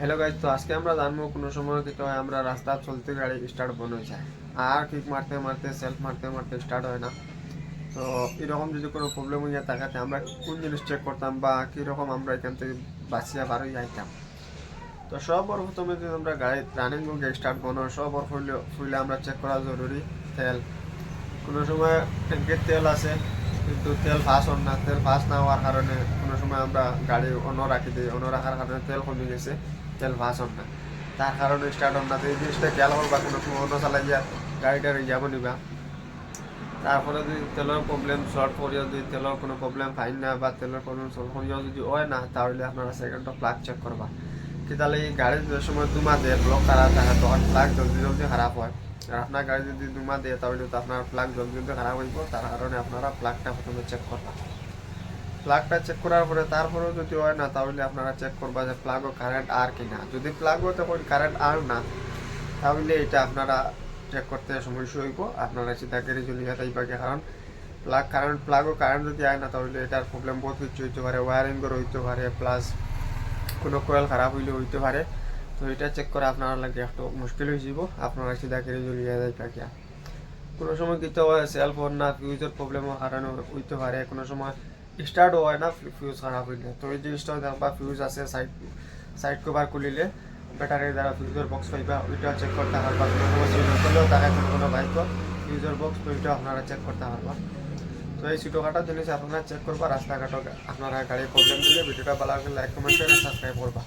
Hello guys তো আজকে আমরা জানব কোনো সময় কি হয়, আমরা রাস্তা চলতে গাড়ি স্টার্ট বন্ধ হয়ে যায়। আর কিক মারতে মারতে সেলফ মারতে মারতে স্টার্ট হয় না। তো এরকম যদি কোনো প্রবলেম হয়ে যায় তাকাতে আমরা কোন জিনিস চেক করতাম বা কীরকম আমরা এখান থেকে বাঁচিয়ে বার হয়ে যাইতাম। তো সবার প্রথমে যদি আমরা গাড়ি রানিং গিয়ে স্টার্ট বন্ধ হয় সবার ফুলে ফুলে আমরা চেক করা জরুরি তেল। কোনো সময় ট্যাঙ্কের তেল আছে কিন্তু তেল ফাঁস হন না, তেল ফাঁস না হওয়ার কারণে কোনো সময় আমরা গাড়ি অন্য রাখি দিই অন্য রাখার কারণে তেল কমে গেছে, তেল ফাঁস হন না। তার কারণে স্টার্ট হন না এই জিনিসটা খেয়াল করবা কোনো সময় অন্য চালাই গিয়া গাড়িটা যাব নিবা তারপরে যদি তেলের প্রবলেম শর্ট করিয়া যদি তেলের কোনো প্রবলেম পাই না বা তেলের প্রবলেম সলভ করিয়াও যদি হয় না, তাহলে আপনারা সেকেন্ডটা প্লাগ চেক করবা। কি তাহলে এই গাড়ি যে সময় দুমা দেয় ব্লক খারাপ থাকে তখন প্লাগ জলদি জলদি খারাপ হয় আপনার গাড়ি যদি দুমা দেয়, তাহলে তো আপনার প্লাগ জলদি জলদি খারাপ হইব। তার কারণে আপনারা প্লাগটা প্রথমে চেক করবা প্লাগটা চেক করার পরে তারপরেও যদি হয় না, তাহলে আপনারা চেক করবা যে প্লাগও কারেন্ট আর কি না যদি প্লাগও তখন কারেন্ট আর না, তাহলে এটা আপনারা চেক করতে সমস্যা হইব। আপনারা চিন্তা করে চলে যেতে কারণ প্লাগ কারেন্ট প্লাগও কারেন্ট যদি আয় না, তাহলে এটার প্রবলেম বহুত কিছু হইতে পারে। ওয়ারিংয়ের হইতে পারে। প্লাস কোনো কোয়েল খারাপ হইলে হইতে পারে। তো এটা চেক করা আপনারা লাগে একটু মুশকিল হয়ে যাব আপনারা চিন্তা করে চলে যায় পাকিয়া কোনো সময় কিন্তু সেলফ হন না ফিউজের প্রবলেমের কারণে হইতে পারে, কোনো সময় স্টার্ট হয় না ফিউজ খারাপ হইলে। তো এই জিনিসটা দেখবা ফিউজ আছে সাইড সাইড কভার খুলিলে ব্যাটারির দ্বারা ফিউজের বক্স পাইবা, ওইটা চেক করতে পারবা। কোনো সময় সুইচ করলেও দেখা কোনো কোনো বাইক ফিউজের বক্স ওইটা আপনারা চেক করতে পারবা। তো এই ছোটোখাটো জিনিস আপনারা চেক করবা, রাস্তাঘাটও আপনারা গাড়ি প্রবলেম দিলে, ভিডিওটা ভালো লাগলে লাইক কমেন্ট করে সাবস্ক্রাইব করবা।